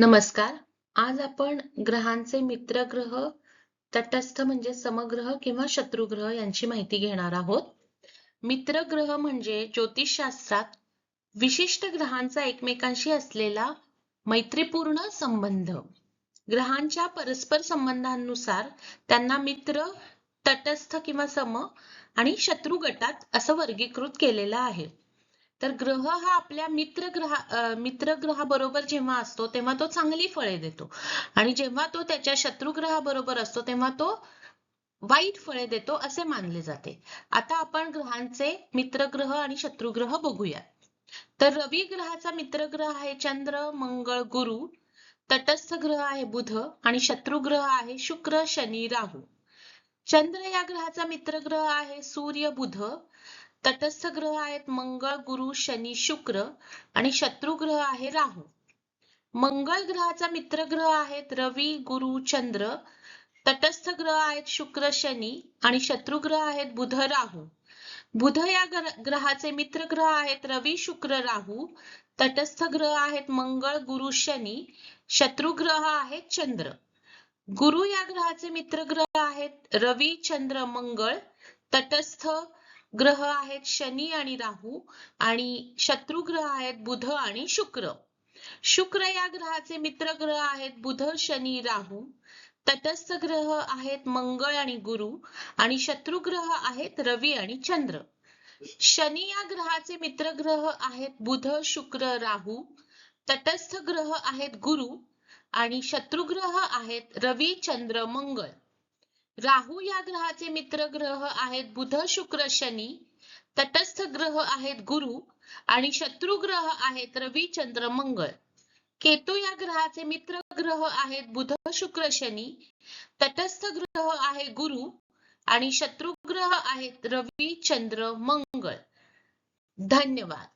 नमस्कार. आज आपण ग्रहांचे मित्र ग्रह तटस्थ म्हणजे समग्रह किंवा शत्रुग्रह यांची माहिती घेणार आहोत. मित्र ग्रह म्हणजे ज्योतिषशास्त्रात विशिष्ट ग्रहांचा एकमेकांशी असलेला मैत्रीपूर्ण संबंध. ग्रहांच्या परस्पर संबंधांनुसार त्यांना मित्र तटस्थ किंवा सम आणि शत्रू गटात असं वर्गीकृत केलेलं आहे. तर ग्रह हा आपल्या मित्र ग्रह मित्र ग्रहाबरोबर जेव्हा असतो तेव्हा तो चांगली फळे देतो. आणि जेव्हा तो त्याच्या शत्रू ग्रहाबरोबर असतो तेव्हा तो वाईट फळे देतो असे मानले जाते. आता आपण ग्रहांचे मित्रग्रह आणि शत्रुग्रह बघूया. तर रवी ग्रहाचा मित्रग्रह आहे चंद्र मंगळ गुरु. तटस्थ ग्रह आहे बुध आणि शत्रुग्रह आहे शुक्र शनी राहू. चंद्र या ग्रहाचा मित्रग्रह आहे सूर्य बुध. तटस्थ ग्रह आहेत मंगळ गुरु शनी शुक्र आणि शत्रु ग्रह आहे राहू. मंगळ ग्रहाचा मित्र ग्रह आहेत रवी गुरु चंद्र. तटस्थ ग्रह आहेत शुक्र शनी आणि शत्रु ग्रह आहेत बुध राहू. बुध या ग्रहाचे मित्र ग्रह आहेत रवी शुक्र राहू. तटस्थ ग्रह आहेत मंगळ गुरु शनी. शत्रु ग्रह आहेत चंद्र. गुरु या ग्रहाचे मित्र ग्रह आहेत रवी चंद्र मंगळ. तटस्थ ग्रह आहेत शनी आणि राहू आणि शत्रू ग्रह आहेत बुध आणि शुक्र. शुक्र या ग्रहाचे मित्र ग्रह आहेत बुध शनी राहू. तटस्थ ग्रह आहेत मंगळ आणि गुरु आणि शत्रू ग्रह आहेत रवी आणि चंद्र. शनी या ग्रहाचे मित्र ग्रह आहेत बुध शुक्र राहू. तटस्थ ग्रह आहेत गुरु आणि शत्रुग्रह आहेत रवी चंद्र मंगळ. राहू या ग्रहाचे मित्र ग्रह आहेत बुध शुक्र शनी. तटस्थ ग्रह आहेत गुरु आणि शत्रु ग्रह आहेत रवी चंद्र मंगळ केतू या ग्रहाचे मित्र ग्रह आहेत बुध शुक्र शनी. तटस्थ ग्रह आहे गुरु आणि शत्रु ग्रह आहेत रवी चंद्र मंगळ धन्यवाद.